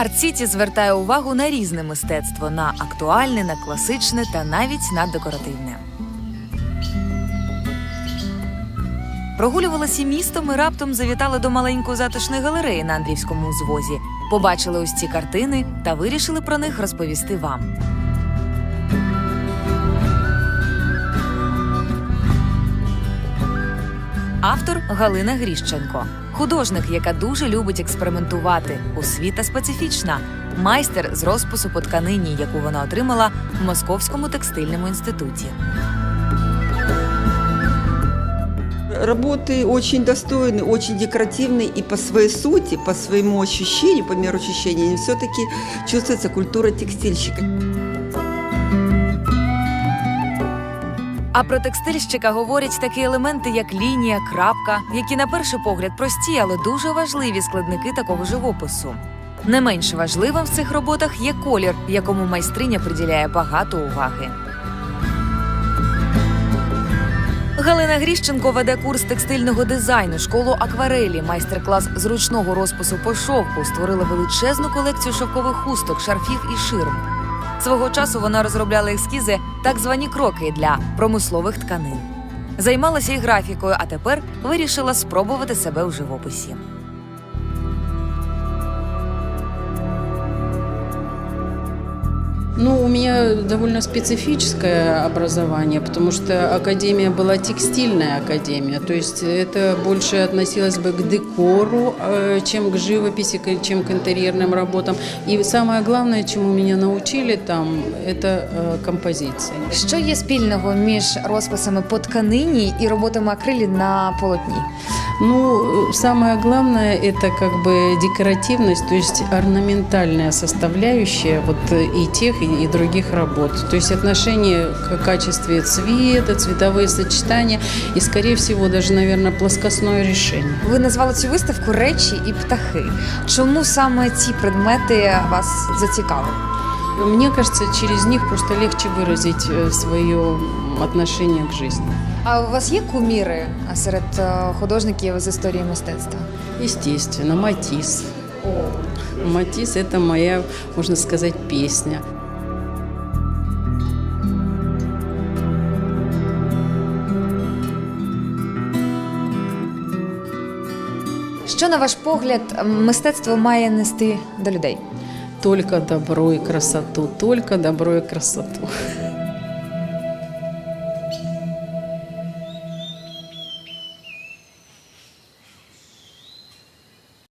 Арт Сіті звертає увагу на різне мистецтво, на актуальне, на класичне та навіть на декоративне. Прогулювалися містом і раптом завітали до маленької затишної галереї на Андрівському узвозі. Побачили ось ці картини та вирішили про них розповісти вам. Автор Галина Гріщенко, художник, яка дуже любить експериментувати, освіта специфічна, майстер з розпису по тканині, яку вона отримала в Московському текстильному інституті. Работы очень достойны, очень декоративны и по своей сути, по своему ощущению, по меру ощущения, все-таки чувствуется культура текстильщика. А про текстильщика говорять такі елементи, як лінія, крапка, які на перший погляд прості, але дуже важливі складники такого живопису. Не менш важливим в цих роботах є колір, якому майстриня приділяє багато уваги. Галина Гріщенко веде курс текстильного дизайну, школу акварелі, майстер-клас з ручного розпису по шовку. Створила величезну колекцію шовкових хусток, шарфів і ширм. Свого часу вона розробляла ескізи, так звані кроки для промислових тканин. Займалася і графікою, а тепер вирішила спробувати себе у живописі. Ну, у меня довольно специфическое образование, потому что академия была текстильная академия, то есть это больше относилось бы к декору, э, чем к живописи, к- чем к интерьерным работам. И самое главное, чему меня научили там, это э, композиции. Що є спільного між розписами по тканині і роботами акрилі на полотні? Ну, э, самое главное это как бы декоративность, то есть орнаментальная составляющая вот э, и тех, и, и других работ. То есть отношение к качестве цвета, цветовые сочетания и, скорее всего, даже, наверное, плоскостное решение. Ви назвали цю виставку речі і птахи. Чому саме ці предмети вас зацікавили? Мне кажется, через них просто легче выразить э, свое отношение к жизни. А у вас є куміри серед е, художників з історії мистецтва? Естественно, Матис. Матис – это моя, можно сказать, песня. Що, на ваш погляд, мистецтво має нести до людей? Только добро и красоту, только добро и красоту.